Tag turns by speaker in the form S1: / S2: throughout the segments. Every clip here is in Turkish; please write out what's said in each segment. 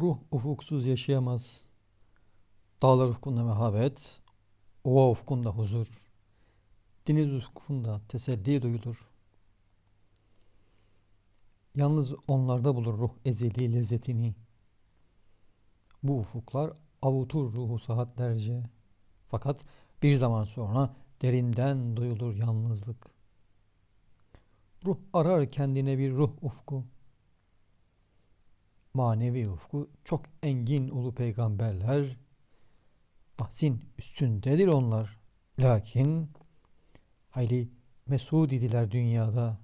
S1: Ruh ufuksuz yaşayamaz. Dağlar ufkunda mehabet, ova ufkunda huzur, deniz ufkunda teselli duyulur. Yalnız onlarda bulur ruh ezeli lezzetini. Bu ufuklar avutur ruhu saatlerce. Fakat bir zaman sonra derinden duyulur yalnızlık. Ruh arar kendine bir ruh ufku. Manevi ufku çok engin ulu peygamberler. Bahsin üstündedir onlar. Lakin hayli mesud idiler dünyada.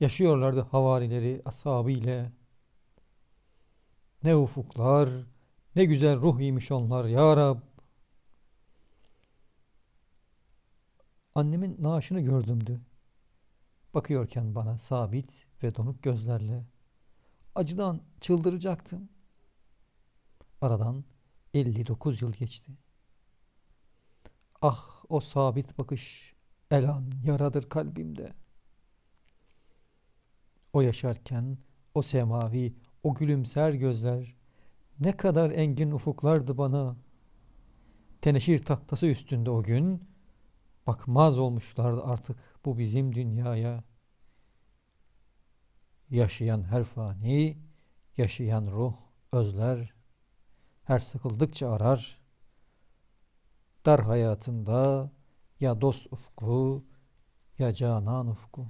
S1: Yaşıyorlardı havarileri ashabı ile. Ne ufuklar, ne güzel ruh imiş onlar ya Rab. Annemin naaşını gördümdü. Bakıyorken bana sabit ve donuk gözlerle. Acıdan çıldıracaktım. Aradan 59 yıl geçti. Ah o sabit bakış elan yaradır kalbimde. O yaşarken o semavi, o gülümser gözler ne kadar engin ufuklardı bana. Teneşir tahtası üstünde o gün bakmaz olmuşlardı artık bu bizim dünyaya. Yaşayan her fani, yaşayan ruh özler, her sıkıldıkça arar. Dar hayatında ya dost ufku ya canan ufku.